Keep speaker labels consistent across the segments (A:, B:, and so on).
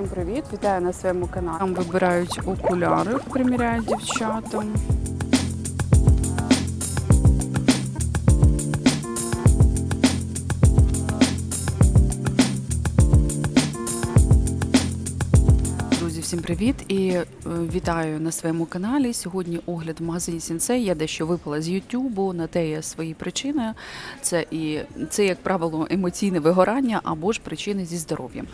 A: Всім привіт! Вітаю на своєму каналі. Там вибирають окуляри, приміряють дівчатам. Привіт і е, вітаю на своєму каналі. Сьогодні огляд в магазині Сінсей. Я дещо випала з Ютубу, на те є свої причини. Це і це, як правило, емоційне вигорання або ж причини зі здоров'ям.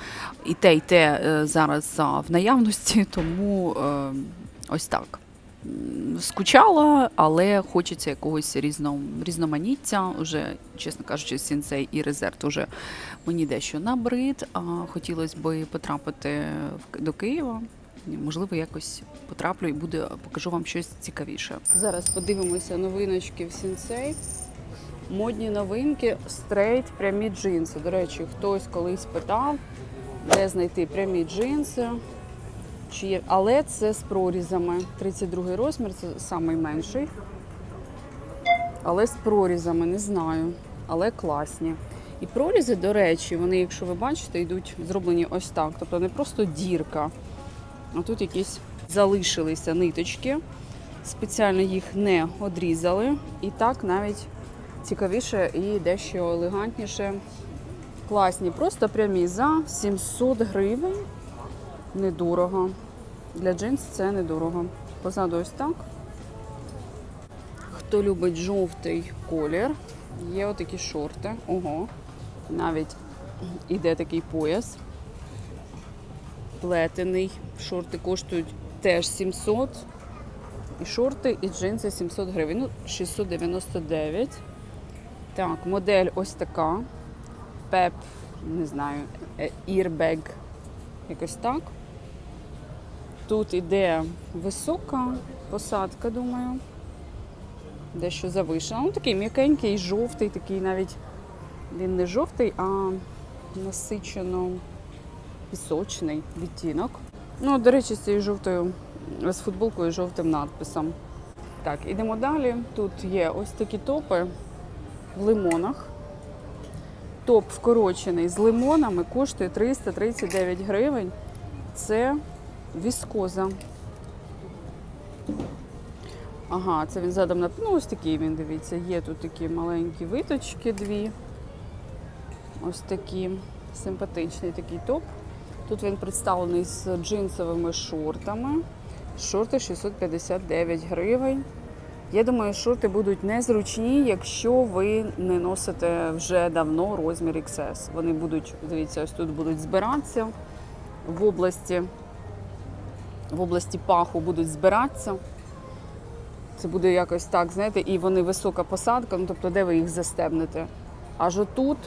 A: І те, і те е, зараз в наявності, тому е, ось так. Скучала, але хочеться якогось різно, різноманіття. Уже, чесно кажучи, сінсей і резерв уже мені дещо набрид. А хотілося б потрапити в- до Києва. Можливо, якось потраплю і буде покажу вам щось цікавіше. Зараз подивимося новиночки в сінсей. Модні новинки, стрейт, прямі джинси. До речі, хтось колись питав, де знайти прямі джинси. Чи є... Але це з прорізами. 32 розмір, це найменший. Але з прорізами, не знаю. Але класні. І прорізи, до речі, вони, якщо ви бачите, йдуть зроблені ось так. Тобто не просто дірка, а тут якісь залишилися ниточки. Спеціально їх не одрізали. І так навіть цікавіше і дещо елегантніше. Класні, просто прямі за 700 гривень. Недорого. Для джинс це недорого. Позаду ось так. Хто любить жовтий колір, є отакі шорти. Ого. Навіть іде такий пояс. Плетений. Шорти коштують теж 700. І шорти, і джинси 700 гривень. Ну, 699. Так, модель ось така. Пеп, не знаю, earbag. Якось так. Тут іде висока посадка, думаю. Дещо завишена. Ну, такий м'якенький, жовтий, такий навіть він не жовтий, а насичено пісочний відтінок. Ну, до речі, з цією жовтою, з футболкою жовтим надписом. Так, ідемо далі. Тут є ось такі топи в лимонах. Топ вкорочений з лимонами коштує 339 гривень. Це віскоза. Ага, це він задом на. Ну, ось такий він, дивіться, є тут такі маленькі виточки дві. Ось такі симпатичний такий топ. Тут він представлений з джинсовими шортами. Шорти 659 гривень. Я думаю, шорти будуть незручні, якщо ви не носите вже давно розмір XS. Вони будуть, дивіться, ось тут будуть збиратися в області, в області паху будуть збиратися. Це буде якось так, знаєте, і вони висока посадка, ну тобто, де ви їх застебнете? Аж отут,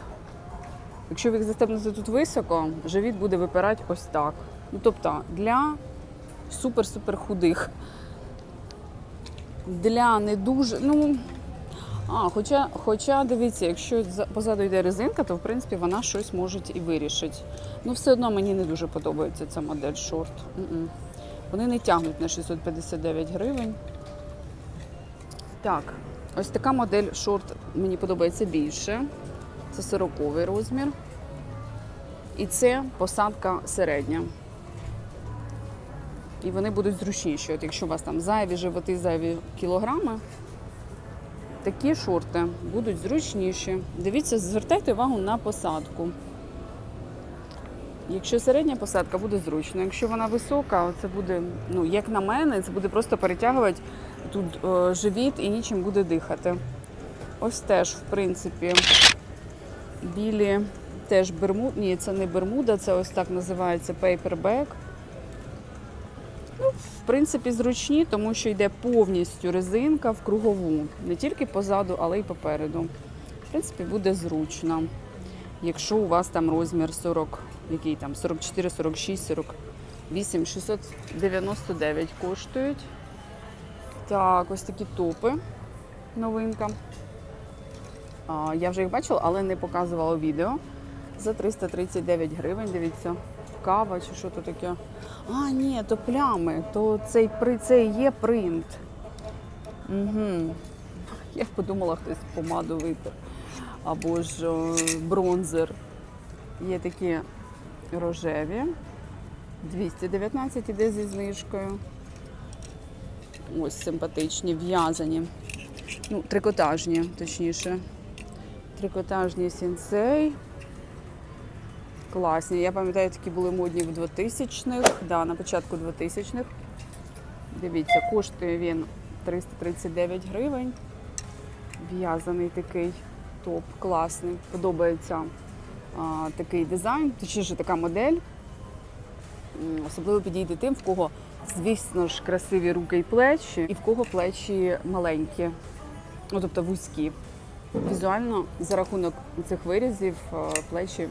A: якщо ви їх застебнете тут високо, живіт буде випирати ось так. Ну, тобто, для супер-супер худих. Для не дуже, ну. А, хоча, хоча дивіться, якщо позаду йде резинка, то в принципі вона щось може і вирішить. Ну, все одно мені не дуже подобається ця модель шорт. Вони не тягнуть на 659 гривень. Так, ось така модель шорт мені подобається більше. Це 40 розмір. І це посадка середня. І вони будуть зручніші. От якщо у вас там зайві животи, зайві кілограми, такі шорти будуть зручніші. Дивіться, звертайте увагу на посадку. Якщо середня посадка, буде зручно. Якщо вона висока, це буде, ну, як на мене, це буде просто перетягувати тут е, живіт і нічим буде дихати. Ось теж, в принципі, білі теж бермуд. Ні, це не бермуда, це ось так називається paperback. Ну, в принципі, зручні, тому що йде повністю резинка в кругову. Не тільки позаду, але й попереду. В принципі, буде зручно. Якщо у вас там розмір 40, який там 44, 46, 48, 699 коштують. Так, ось такі топи. Новинка. Я вже їх бачила, але не показувала відео. За 339 гривень, дивіться, кава чи що то таке. А, ні, то плями, то цей, це є принт. Угу. Я подумала, хтось помаду витер. Або ж о, бронзер. Є такі рожеві. 219 іде зі знижкою. Ось симпатичні, в'язані. Ну, трикотажні, точніше. Трикотажні сінсей. Класні. Я пам'ятаю, такі були модні в 2000-х, да, на початку 2000-х. Дивіться, коштує він 339 гривень. В'язаний такий топ, класний. Подобається а, такий дизайн, точніше така модель. Особливо підійде тим, в кого, звісно ж, красиві руки і плечі, і в кого плечі маленькі, ну тобто вузькі. Візуально за рахунок цих вирізів е, плечі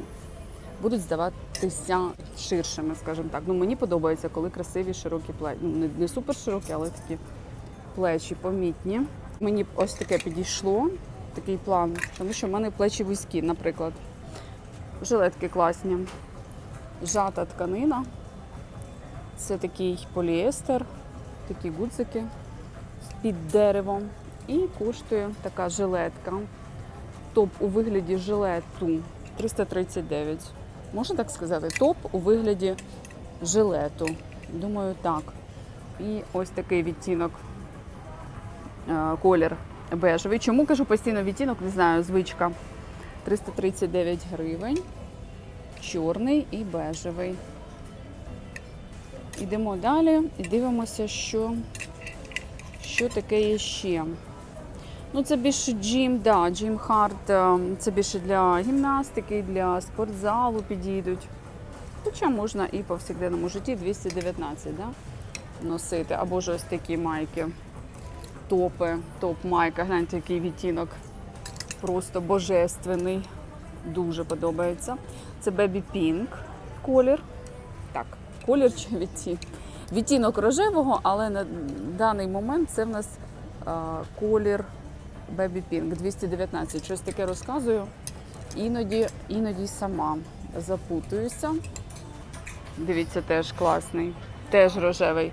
A: будуть здаватися ширшими, скажімо так. Ну мені подобається, коли красиві широкі плечі. Ну не, не супер широкі, але такі плечі помітні. Мені ось таке підійшло, такий план, тому що в мене плечі вузькі, наприклад. Жилетки класні. Жата тканина. Це такий поліестер, такі гудзики під деревом. І коштує така жилетка. Топ у вигляді жилету 339. Можна так сказати? Топ у вигляді жилету. Думаю, так. І ось такий відтінок, е, колір бежевий. Чому кажу постійно відтінок? Не знаю, звичка. 339 гривень. Чорний і бежевий. Ідемо далі і дивимося, що, що таке є ще. Ну, це більше джим, да, джим хард, е, це більше для гімнастики, для спортзалу підійдуть. Хоча можна і повсякденному житті 219 да, носити. Або ж ось такі майки, топи, топ-майка. Гляньте, який відтінок. Просто божественний. Дуже подобається. Це Baby Pink колір. Так, колір чи відтінок? Відтінок рожевого, але на даний момент це в нас а, колір Baby Pink 219. Щось таке розказую. Іноді, іноді сама запутуюся. Дивіться, теж класний, теж рожевий.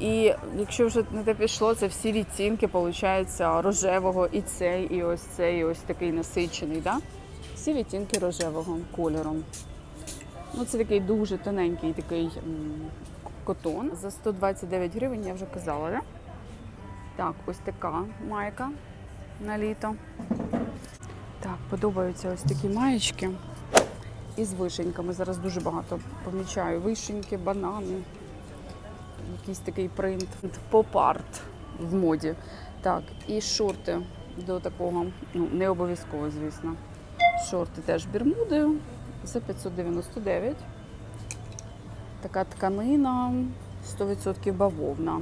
A: І якщо вже на те пішло, це всі відцінки, виходить, рожевого, і цей, і ось цей, і ось такий насичений. Да? Всі відтінки рожевого кольором. Ну, це такий дуже тоненький такий котон. За 129 гривень я вже казала, да? Так, ось така майка на літо. Так, подобаються ось такі маєчки із вишеньками. Зараз дуже багато помічаю. Вишеньки, банани, якийсь такий принт. Поп-арт в моді. Так, і шорти до такого, ну, не обов'язково, звісно. Шорти теж бірмуди за 599. Така тканина, 100% бавовна.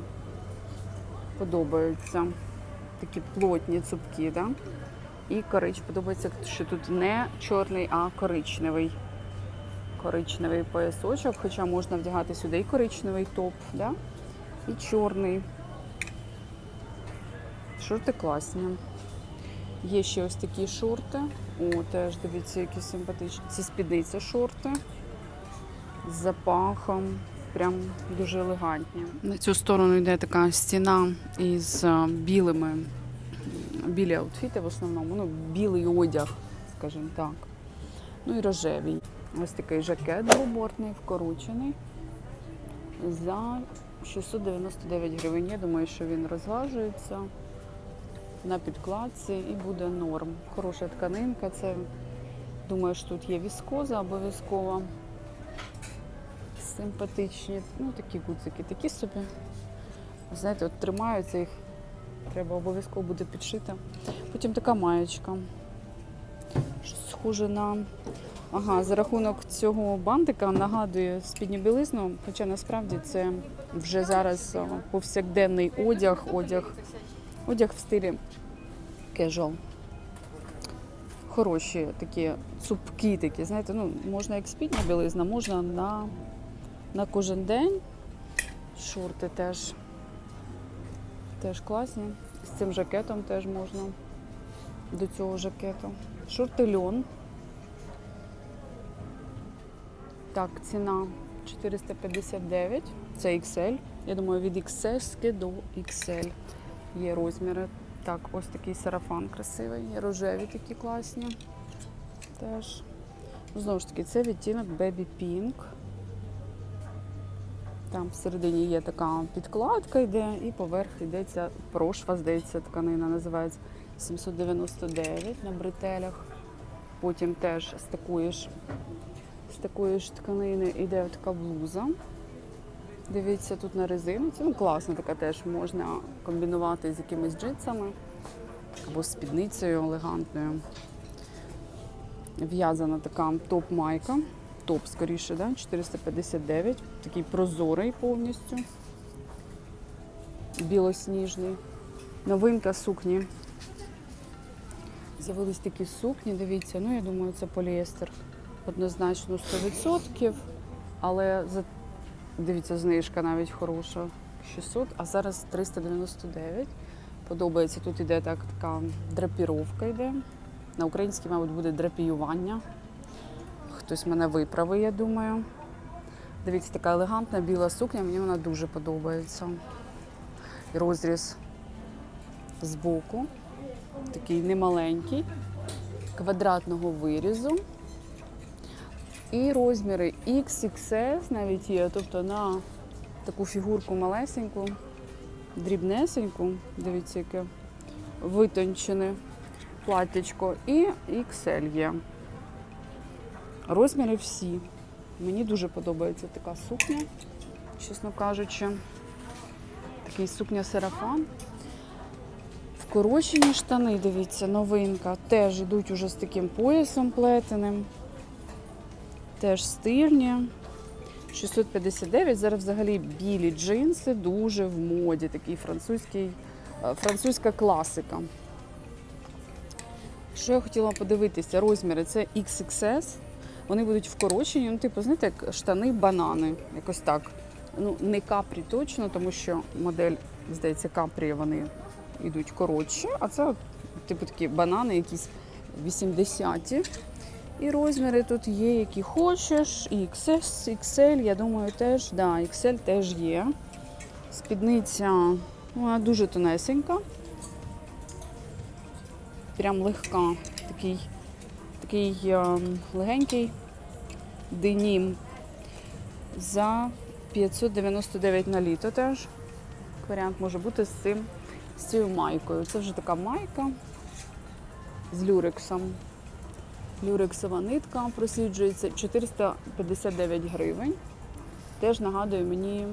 A: Подобаються. Такі плотні цупкі, да? І корич подобається, що тут не чорний, а коричневий. Коричневий поясочок, хоча можна вдягати сюди і коричневий топ, да? і чорний. Шорти класні. Є ще ось такі шорти. О, теж дивіться, які симпатичні. Це спідниця шорти з запахом. Прям дуже елегантні. На цю сторону йде така стіна із білими, білі аутфіти в основному, ну, білий одяг, скажімо так. Ну і рожевий. Ось такий жакет двобортний, вкорочений за 699 гривень. Я думаю, що він розважується на підкладці і буде норм. Хороша тканинка. Це думаю, що тут є віскоза обов'язково. Симпатичні, ну такі гудзики, такі собі. Знаєте, от тримаються їх, треба обов'язково буде підшити. Потім така маєчка. Щось схоже на. Ага, за рахунок цього бантика нагадує спідню білизну, хоча насправді це вже зараз повсякденний одяг, одяг, одяг в стилі casual. Хороші такі цупкі такі, знаєте, ну, можна як спідня білизна, можна на, на кожен день. Шорти теж, теж класні. З цим жакетом теж можна до цього жакету. Шорти льон. Так, ціна 459. Це XL. Я думаю, від XS до XL є розміри. Так, ось такий сарафан красивий, рожеві такі класні. Теж. Знову ж таки, це відтінок Baby Pink. Там всередині є така підкладка йде, і поверх йдеться прошва, здається, тканина називається 799 на бретелях. Потім теж з такої ж, тканини йде така блуза. Дивіться, тут на резинці. Ну, класна така теж можна комбінувати з якимись джинсами або спідницею елегантною. В'язана така топ-майка. Топ, скоріше, да? 459. Такий прозорий повністю. Білосніжний. Новинка сукні. З'явились такі сукні, дивіться, ну я думаю, це поліестер. Однозначно 100%. Але за Дивіться, знижка навіть хороша. 600, а зараз 399. Подобається. Тут іде так, така драпіровка йде. На українській, мабуть, буде драпіювання. Хтось мене виправить, я думаю. Дивіться, така елегантна біла сукня, мені вона дуже подобається. Розріз збоку. Такий немаленький, квадратного вирізу. І розміри XXS навіть є, тобто на таку фігурку малесеньку, дрібнесеньку, дивіться, яке витончене платтячко, і XL є. Розміри всі. Мені дуже подобається така сукня, чесно кажучи. Такий сукня сарафан. Вкорочені штани, дивіться, новинка. Теж йдуть уже з таким поясом плетеним. Теж стильні. 659. Зараз взагалі білі джинси дуже в моді. Такий французький, е, французька класика. Що я хотіла подивитися? Розміри це XXS. Вони будуть вкорочені. Ну, типу, знаєте, як штани банани. Якось так. Ну, не капрі точно, тому що модель, здається, капрі вони йдуть коротші, а це, типу, такі банани, якісь 80-ті. І розміри тут є, які хочеш. І XS, XL, я думаю, теж, да, XL теж є. Спідниця вона дуже тонесенька. Прям легка. Такий, такий ем, легенький денім. За 599 на літо теж. Варіант може бути з цим, з цією майкою. Це вже така майка з люрексом. Люрексова нитка просіджується 459 гривень. Теж нагадує мені,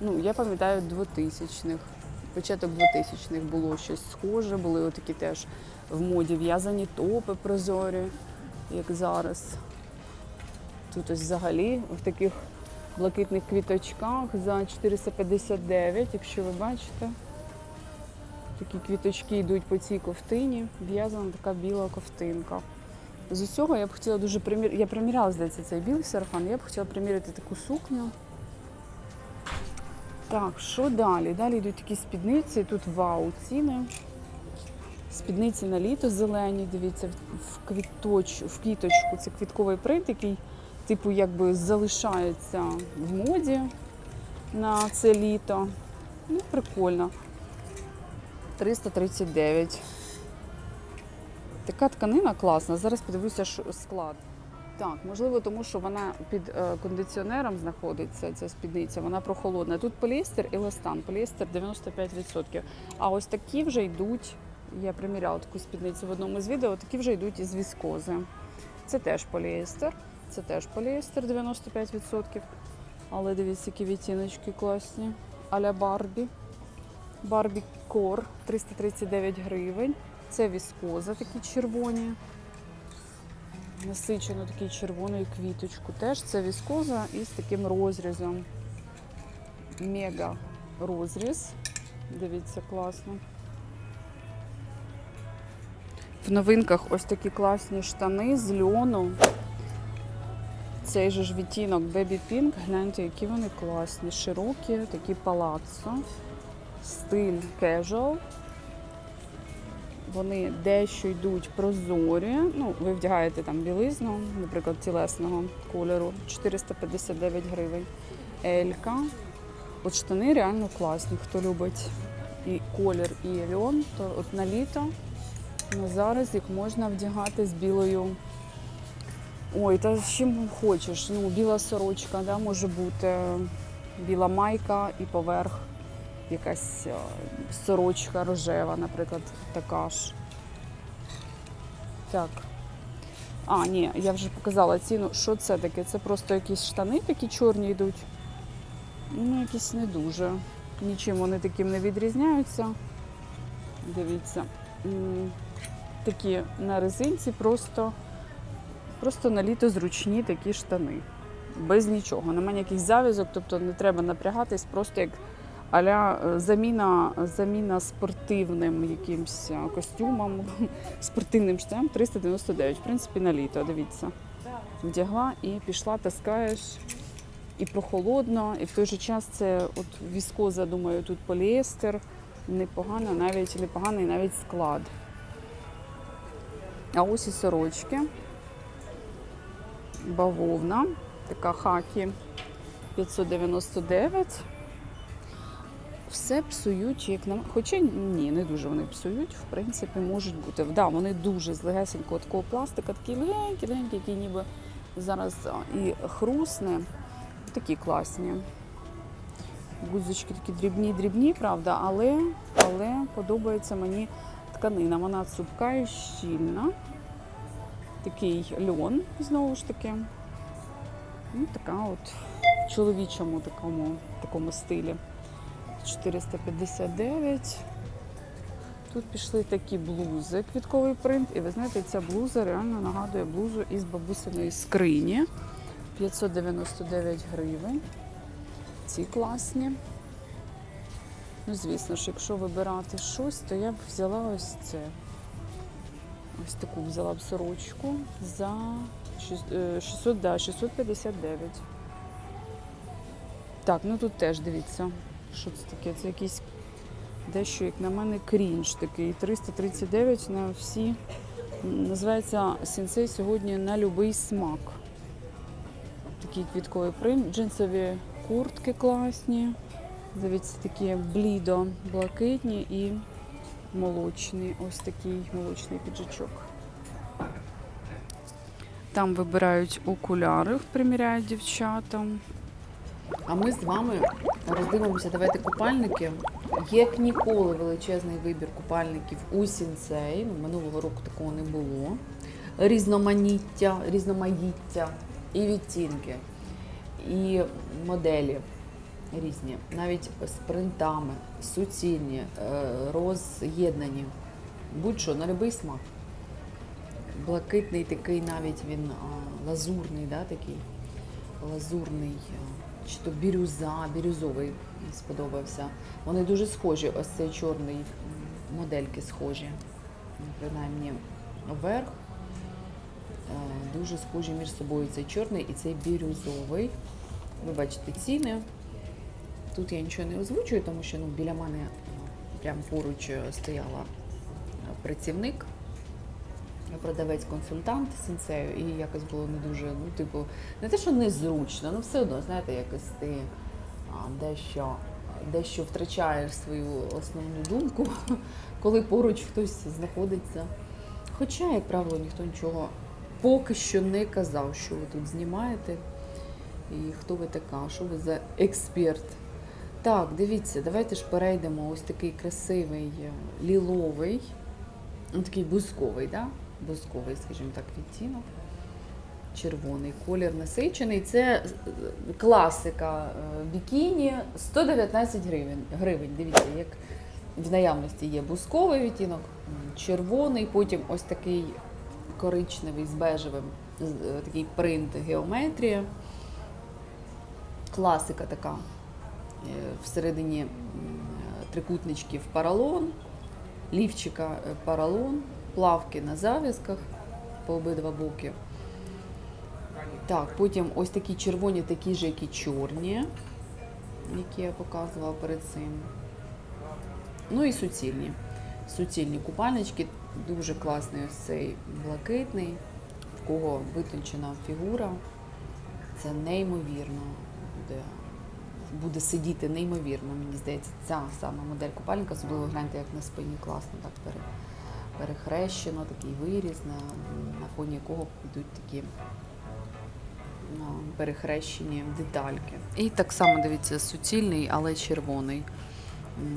A: ну, я пам'ятаю 2000-х. Початок 2000-х було щось схоже, були отакі теж в моді в'язані топи прозорі, як зараз. Тут ось взагалі в таких блакитних квіточках за 459, якщо ви бачите. Такі квіточки йдуть по цій ковтині, в'язана така біла ковтинка. З усього я б хотіла дуже приміряти. Я приміряла, здається, цей білий сарафан. Я б хотіла приміряти таку сукню. Так, що далі? Далі йдуть такі спідниці. Тут вау ціни. Спідниці на літо зелені, дивіться, в квіточ, в квіточку. Це квітковий принт, який, типу, якби залишається в моді на це літо. Ну, прикольно. 339. Така тканина класна. Зараз подивлюся що склад. Так, можливо, тому що вона під е, кондиціонером знаходиться, ця спідниця, вона прохолодна. Тут поліестер і ластан. Поліестер 95%. А ось такі вже йдуть. Я приміряла таку спідницю в одному з відео, такі вже йдуть із віскози. Це теж поліестер. Це теж поліестер 95%. Але дивіться, які відтіночки класні. Аля Барбі. Барбі Кор 339 гривень. Це віскоза такі червоні. Насичено такий червоною квіточку. Теж це віскоза із таким розрізом. Мега розріз. Дивіться, класно. В новинках ось такі класні штани з льону. Цей же ж відтінок Baby Pink. Гляньте, які вони класні. Широкі, такі палаццо. Стиль casual. Вони дещо йдуть прозорі. Ну, ви вдягаєте там білизну, наприклад, тілесного кольору 459 гривень. Елька. От штани реально класні. Хто любить і колір, і льон, то от на літо ну, зараз їх можна вдягати з білою. Ой, та з чим хочеш. Ну, біла сорочка, да, може бути. біла майка і поверх якась е, сорочка рожева, наприклад, така ж. Так. А, ні, я вже показала ціну. Що це таке? Це просто якісь штани такі чорні йдуть. Ну, якісь не дуже. Нічим вони таким не відрізняються. Дивіться. Такі на резинці просто, просто на літо зручні такі штани. Без нічого. Немає ніяких зав'язок, тобто не треба напрягатись, просто як аля е, заміна, заміна спортивним якимсь е, костюмом, спортивним штанам 399. В принципі, на літо, дивіться. Вдягла і пішла, таскаєш. І прохолодно, і в той же час це от віскоза, думаю, тут поліестер. Непогано, навіть непоганий навіть склад. А ось і сорочки. Бавовна, така хакі 599. Все псують, як на м- хоча ні, не дуже вони псують, в принципі, можуть бути. Да, вони дуже з легесенького такого пластика, такі легенькі, легенькі, які ніби зараз і хрусне. Такі класні. Гудзички такі дрібні-дрібні, правда, але, але подобається мені тканина. Вона цупка і щільна. Такий льон, знову ж таки. Ну, така от в чоловічому такому, такому стилі. 459. Тут пішли такі блузи, квітковий принт. І ви знаєте, ця блуза реально нагадує блузу із бабусиної скрині. 599 гривень. Ці класні. Ну, звісно ж, якщо вибирати щось, то я б взяла ось це. Ось таку взяла б сорочку за е, 600, да, 659. Так, ну тут теж дивіться, що це таке. Це якийсь дещо, як на мене, крінж такий. 339 на всі. Називається сенсей сьогодні на будь-який смак. Такий квітковий принт, джинсові куртки класні. Дивіться, такі блідо блакитні і молочний. Ось такий молочний піджачок. Там вибирають окуляри, приміряють дівчатам. А ми з вами роздивимося, давайте купальники. Як ніколи величезний вибір купальників у сінцей. Ну, Минулого року такого не було. Різноманіття, різноманіття і відтінки, і моделі різні, навіть з принтами, суцільні, е, роз'єднані. Будь-що, на будь-який смак. Блакитний такий навіть він лазурний, да, такий лазурний, чи то бірюза, бірюзовий сподобався. Вони дуже схожі, ось цей чорний модельки схожі. Ну, Принаймні вверх. Е, Дуже схожі між собою цей чорний і цей бірюзовий. Ви бачите ціни. Тут я нічого не озвучую, тому що ну, біля мене е, прямо поруч е, стояла працівник, продавець-консультант сенсею, і якось було не дуже, ну, типу, не те, що незручно, ну все одно, знаєте, якось ти а, дещо, дещо втрачаєш свою основну думку, коли поруч хтось знаходиться. Хоча, як правило, ніхто нічого поки що не казав, що ви тут знімаєте. І хто ви така, що ви за експерт. Так, дивіться, давайте ж перейдемо. Ось такий красивий е, ліловий, ну, такий бузковий, да? Бузковий, скажімо так, відтінок. Червоний колір насичений. Це класика е, бікіні 119 гривень. гривень. Дивіться, як в наявності є бузковий відтінок, червоний, потім ось такий коричневий з бежевим, е, такий принт геометрія. Класика така. Е, Всередині трикутничків паралон, лівчика паралон, плавки на зав'язках по обидва боки. Так, потім ось такі червоні, такі ж, як і чорні, які я показувала перед цим. Ну і суцільні. Суцільні купальнички, дуже класний ось цей блакитний, в кого витончена фігура. Це неймовірно буде, буде сидіти неймовірно, мені здається, ця сама модель купальника, особливо гляньте, як на спині класно так пере, перехрещено, такий виріз, на, на фоні якого йдуть такі а, перехрещені детальки. І так само дивіться, суцільний, але червоний.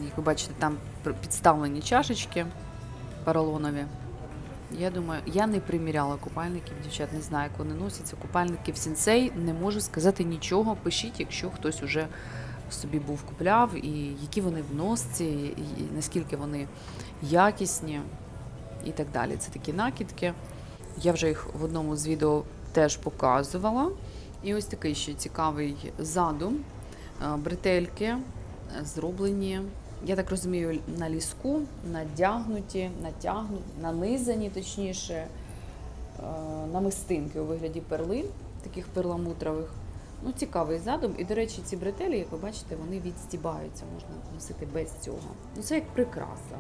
A: Як ви бачите, там підставлені чашечки поролонові. Я думаю, я не приміряла купальників, дівчат, не знаю, як вони носяться. Купальників сінсей не можу сказати нічого. Пишіть, якщо хтось уже собі був купляв, і які вони в носці, і наскільки вони якісні і так далі. Це такі накидки. Я вже їх в одному з відео теж показувала. І ось такий ще цікавий задум. Е, Бретельки е, зроблені, я так розумію, на ліску, надягнуті, натягнуті, нанизані, точніше, е, намистинки у вигляді перлин, таких перламутрових. Ну, цікавий задум. І, до речі, ці бретелі, як ви бачите, вони відстібаються, можна носити без цього. Ну, це як прикраса.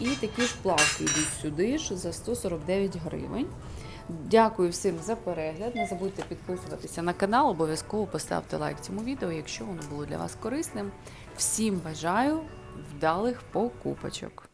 A: І такі ж плавки йдуть сюди ж за 149 гривень. Дякую всім за перегляд. Не забудьте підписуватися на канал, обов'язково поставте лайк цьому відео, якщо воно було для вас корисним. Всім бажаю вдалих покупочок!